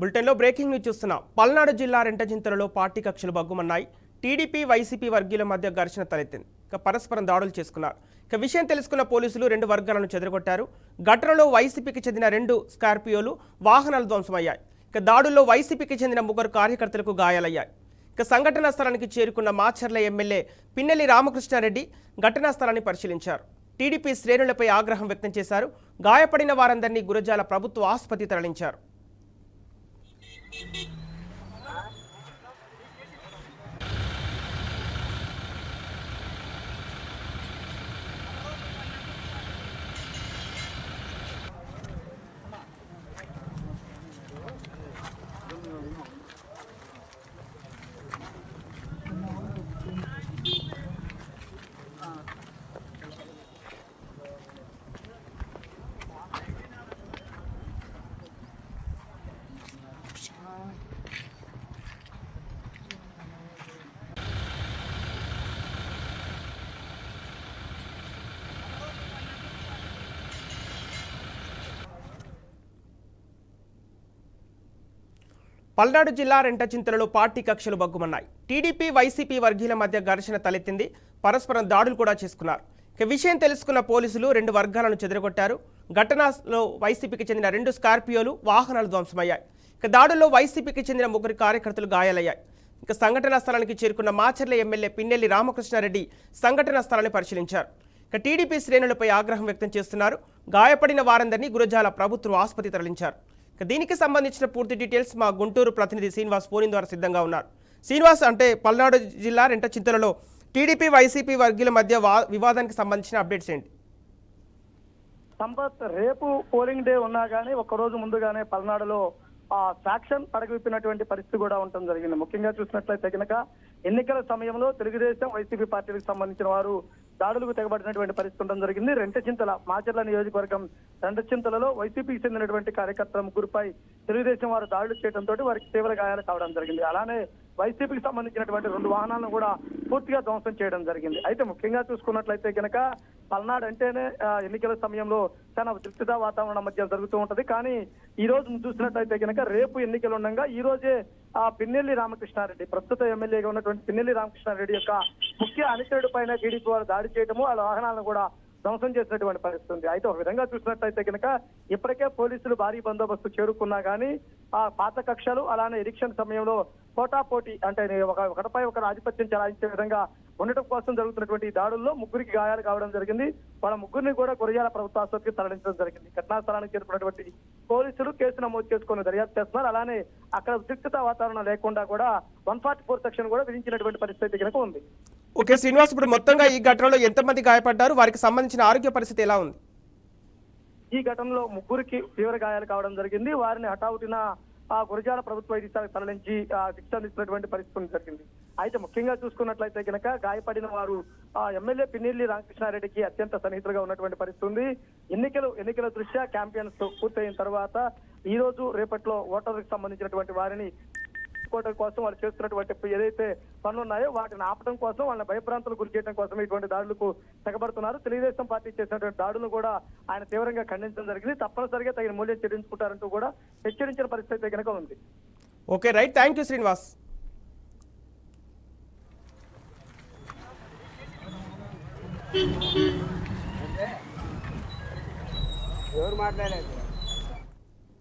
బులెటిన్లో breaking news చూస్తున్నాం. పల్నాడు జిల్లా రెంటజింతలలో పార్టీ కక్షలు బగ్గుమన్నాయి టీడీపీ వైసీపీ వర్గీయుల మధ్య ఘర్షణ తలెత్తింది. ఇక పరస్పరం దాడులు చేసుకున్నారు. ఇక విషయం తెలుసుకున్న పోలీసులు రెండు వర్గాలను చెదరగొట్టారు. ఘటనలో వైసీపీకి చెందిన రెండు స్కార్పియోలు వాహనాలు ధ్వంసమయ్యాయి. ఇక దాడుల్లో వైసీపీకి చెందిన ముగ్గురు కార్యకర్తలకు గాయాలయ్యాయి. ఇక సంఘటనా స్థలానికి చేరుకున్న మాచర్ల ఎమ్మెల్యే పిన్నెల్లి రామకృష్ణారెడ్డి ఘటనా స్థలాన్ని పరిశీలించారు. టీడీపీ శ్రేణులపై ఆగ్రహం వ్యక్తం చేశారు. గాయపడిన వారందరినీ గురజాల ప్రభుత్వ ఆసుపత్రి తరలించారు. పల్నాడు జిల్లా రెంటచింతలలో పార్టీ కక్షలు బగ్గుమన్నాయి టీడీపీ వైసీపీ వర్గీయుల మధ్య ఘర్షణ తలెత్తింది. పరస్పరం దాడులు కూడా చేసుకున్నారు. ఇక విషయం తెలుసుకున్న పోలీసులు రెండు వర్గాలను చెదరగొట్టారు. ఘటనలో వైసీపీకి చెందిన రెండు స్కార్పియోలు వాహనాలు ధ్వంసమయ్యాయి. ఇక దాడుల్లో వైసీపీకి చెందిన ముగ్గురు కార్యకర్తలు గాయాలయ్యాయి. ఇక సంఘటనా స్థలానికి చేరుకున్న మాచర్ల ఎమ్మెల్యే పిన్నెల్లి రామకృష్ణారెడ్డి సంఘటనా స్థలాన్ని పరిశీలించారు. ఇక టీడీపీ శ్రేణులపై ఆగ్రహం వ్యక్తం చేస్తున్నారు. గాయపడిన వారందరినీ గురజాల ప్రభుత్వ ఆసుపత్రి తరలించారు. ఇక దీనికి సంబంధించిన పూర్తి డీటెయిల్స్ మా గుంటూరు ప్రతినిధి శ్రీనివాస్ ఫోన్ ద్వారా సిద్ధంగా ఉన్నారు. శ్రీనివాస్ అంటే పల్నాడు జిల్లా రెంట చింతలలో టీడీపీ వైసీపీ వర్గీయుల మధ్య వా- వివాదానికి సంబంధించిన అప్డేట్స్ ఏంటి? సంపత్ రేపు పోలింగ్ డే ఉన్నా కానీ ఒక రోజు ముందుగానే పల్నాడులో ఆ ఫ్యాక్షన్ అడగవిప్పినటువంటి పరిస్థితి కూడా ఉండటం జరిగింది. ముఖ్యంగా చూసినట్లయితే కనుక ఎన్నికల సమయంలో తెలుగుదేశం వైసీపీ పార్టీలకు సంబంధించిన వారు దాడులకు తెగబడినటువంటి పరిస్థితి ఉండడం జరిగింది. రెంటచింతల మాచర్ల నియోజకవర్గం రెంటచింతలలో వైసీపీకి చెందినటువంటి కార్యకర్తల ముగ్గురుపై తెలుగుదేశం వారు దాడులు చేయడంతో వారికి తీవ్ర గాయాలు కావడం జరిగింది. అలానే వైసీపీకి సంబంధించినటువంటి రెండు వాహనాలను కూడా పూర్తిగా ధ్వంసం చేయడం జరిగింది. అయితే ముఖ్యంగా చూసుకున్నట్లయితే కనుక పల్నాడు అంటేనే ఎన్నికల సమయంలో చాలా ఉద్రిక్తత వాతావరణం మధ్య జరుగుతూ ఉంటది. కానీ ఈ రోజు చూసినట్లయితే కనుక రేపు ఎన్నికలు ఉండగా ఈ రోజే ఆ పిన్నెల్లి రామకృష్ణారెడ్డి ప్రస్తుత ఎమ్మెల్యేగా ఉన్నటువంటి పిన్నెల్లి రామకృష్ణారెడ్డి యొక్క ముఖ్య అనుచరుడు పైన టీడీపీ వారు దాడి చేయడము వాళ్ళ వాహనాలను కూడా ధ్వంసం చేసినటువంటి పరిస్థితి ఉంది. అయితే ఒక విధంగా చూసినట్లయితే కనుక ఇప్పటికే పోలీసులు భారీ బందోబస్తు చేరుకున్నా గానీ ఆ పాత కక్షలు అలానే ఎలక్షన్ సమయంలో పోటాపోటీ అంటే ఒక ఒకటిపై ఒకరు ఆధిపత్యం చెలాయించే విధంగా ఉండటం కోసం జరుగుతున్నటువంటి దాడుల్లో ముగ్గురికి గాయాలు కావడం జరిగింది. వాళ్ళ ముగ్గురిని కూడా కొరియాల ప్రభుత్వ ఆసుపత్రికి తరలించడం జరిగింది. ఘటనా స్థలానికి చేరుకున్నటువంటి పోలీసులు కేసు నమోదు చేసుకుని దర్యాప్తు చేస్తున్నారు. అలానే అక్కడ ఉద్రిక్తత వాతావరణం లేకుండా కూడా వన్ ఫార్టీ ఫోర్ సెక్షన్ కూడా విధించినటువంటి పరిస్థితి కనుక ఉంది. ఓకే శ్రీనివాస్ ఇప్పుడు మొత్తంగా ఈ ఘటనలో ఎంతమంది గాయపడ్డారు? వారికి సంబంధించిన ఆరోగ్య పరిస్థితి ఎలా ఉంది? ఈ ఘటనలో ముగ్గురికి తీవ్ర గాయాలు కావడం జరిగింది. వారిని హఠావుటిన ఆ గురజాల ప్రభుత్వ వైద్యశాలకు తరలించి ఆ శిక్ష అందిస్తున్నటువంటి పరిస్థితి జరిగింది. అయితే ముఖ్యంగా చూసుకున్నట్లయితే కనుక గాయపడిన వారు ఆ ఎమ్మెల్యే పిన్నెల్లి రామకృష్ణారెడ్డికి అత్యంత సన్నిహితులుగా ఉన్నటువంటి పరిస్థితి ఉంది. ఎన్నికలు ఎన్నికల దృష్ట్యా క్యాంపెయిన్స్ పూర్తయిన తర్వాత ఈ రోజు రేపట్లో ఓటర్లకు సంబంధించినటువంటి వారిని తీసుకోవడం కోసం వాళ్ళు చేస్తున్నటువంటి ఏదైతే పనులు ఉన్నాయో వాటిని ఆపడం కోసం వాళ్ళని భయభ్రాంతులు గురి చేయడం కోసం ఇటువంటి దాడులకు తెగబడుతున్నారు. తెలుగుదేశం పార్టీ చేసినటువంటి దాడులను కూడా ఆయన తీవ్రంగా ఖండించడం జరిగింది. తప్పనిసరిగా తగిన మూల్యం చెల్లించుకుంటారంటూ కూడా హెచ్చరించిన పరిస్థితి కనుక ఉంది. Okay right. Thank you Srinivas. ఎవరు మాట్లాడేది